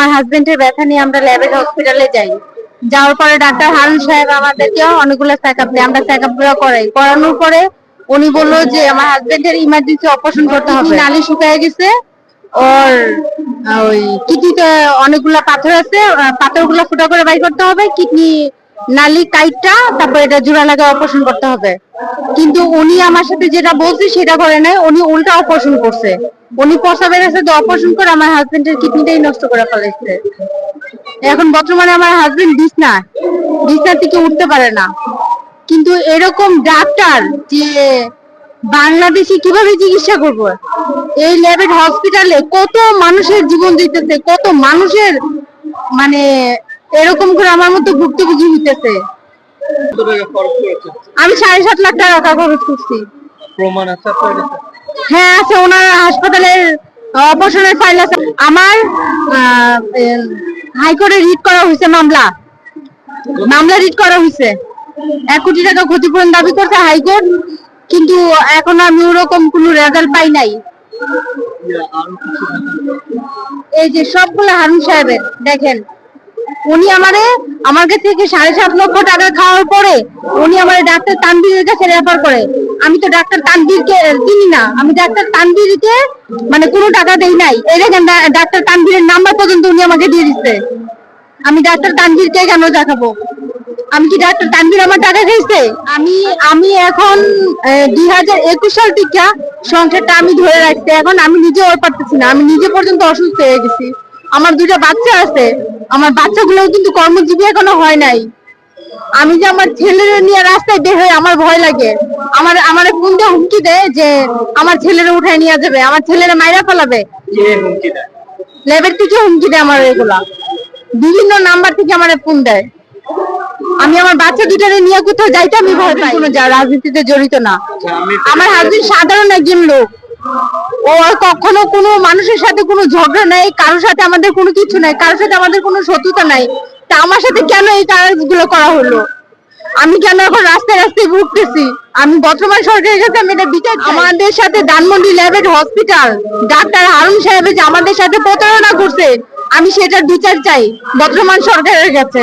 আমার হাজবেন্ডের ব্যথা নিয়ে আমরা ল্যাবের হসপিটালে যাই। যাওয়ার পরে ডাক্তার হারুন সাহেব আমাদেরকে অনেকগুলো চেক আপ দেয়। আমরা চেক আপগুলো করাই। করানোর পরে উনি বলল যে, আমার হাজবেন্ডের ইমার্জেন্সি অপারেশন করতে হবে। নালি শুকায় গেছে। ওর ওই কিডনিতে অনেকগুলা পাথর আছে। পাথরগুলো ফুটা করে বাই করতে হবে। কিডনি নালি কাইটটা তারপর এটা জোড়া লাগা অপারেশন করতে হবে। কিন্তু উনি আমার সাথে যেটা বলছে, সেটা করে নাই। উনি উল্টা অপারেশন করছে। উনি প্রসাবের সাথে অপারেশন করে আমার হাজবেন্ডের কিডনিটাই নষ্ট করে ফেলেছে। এখন বর্তমানে আমার হাজবেন্ড বিছনা। বিছনা থেকে উঠতে পারে না। কিন্তু এরকম ডাক্তার যে বাংলাদেশে কীভাবে চিকিৎসা করব? এই ল্যাবেট হসপিটালে কত মানুষের জীবন দিতেছে, কত মানুষের মানে এরকম করে আমার মতো ভুক্তভোগী হইতেছে। আমি সাড়ে সাত লাখ টাকা খরচ করছি প্রমাণ আছে হ্যাঁ আছে। ওনার হাসপাতালের অপারেশনের ফাইল আছে। আমার হাইকোর্টে রিট করা হয়েছে মামলা। মামলা রিট করা হয়েছে। এক কোটি টাকা ক্ষতিপূরণ দাবি করছে হাইকোর্ট কিন্তু এখন আমি ওরকম কোনো রেজাল্ট পাই নাই। এই যে সবগুলো হারুন সাহেবের দেখেন। উনি আমারে আমার কাছ থেকে সাড়ে সাত লক্ষ টাকা খাওয়ার পরে উনি আমার ডাক্তার তানবীরের কাছে রেফার করে। আমি তো ডাক্তার তানবীরকে চিনি না। আমি ডাক্তার তানবীরকে মানে কোনো টাকা দেই নাই। এই দেখেন ডাক্তার তানবীরের নাম্বার পর্যন্ত উনি আমাকে দিয়ে দিচ্ছে। আমি ডাক্তার তানবীরকে কেন দেখাবো? আমি কি ডাক্তার তানবীর আমার টাকা খাইছে আমি আমি এখন দুই হাজার একুশ সাল থেকে সংসারটা আমি ধরে রাখছি। এখন আমি নিজে ওর পারতেছি না। আমি নিজে পর্যন্ত অসুস্থ হয়ে গেছি। আমার দুটো বাচ্চা আছে। আমার বাচ্চাগুলোও কিন্তু কর্মজীবী এখনও হয় নাই। আমি যে আমার ছেলের নিয়ে রাস্তায় বের হই আমার ভয় লাগে। আমার আমার ফোন দিয়ে হুমকি দেয় যে আমার ছেলেরা উঠায় নিয়ে যাবে আমার ছেলেরা মাইরা ফেলাবে। লেবের থেকে হুমকি দেয় আমার এগুলা। বিভিন্ন নাম্বার থেকে আমার ফোন দেয়। আমি আমার বাচ্চা দুটারে নিয়ে কোথাও যাইতে আমি ভয় পাই। কোনো যা রাজনীতিতে জড়িত না। আচ্ছা, আমার হাজবেন্ড সাধারণ একজন লোক। ও কখনো কোনো মানুষের সাথে কোনো ঝগড়া নাই, কারোর সাথে আমাদের কোনো কিছু নাই, কারোর সাথে আমাদের কোনো শত্রুতা নাই। তা আমার সাথে কেন এই কাজগুলো করা হলো? আমি কেন এখন রাস্তায় রাস্তায় ঘুরতেছি? আমি বর্তমান সরকারের কাছে আমি এটা বিচার আমাদের সাথে ধানমন্ডি ল্যাবেট হসপিটাল, ডাক্তার হারুন সাহেব যে আমাদের সাথে প্রতারণা করছে, আমি সেটার বিচার চাই বর্তমান সরকারের কাছে।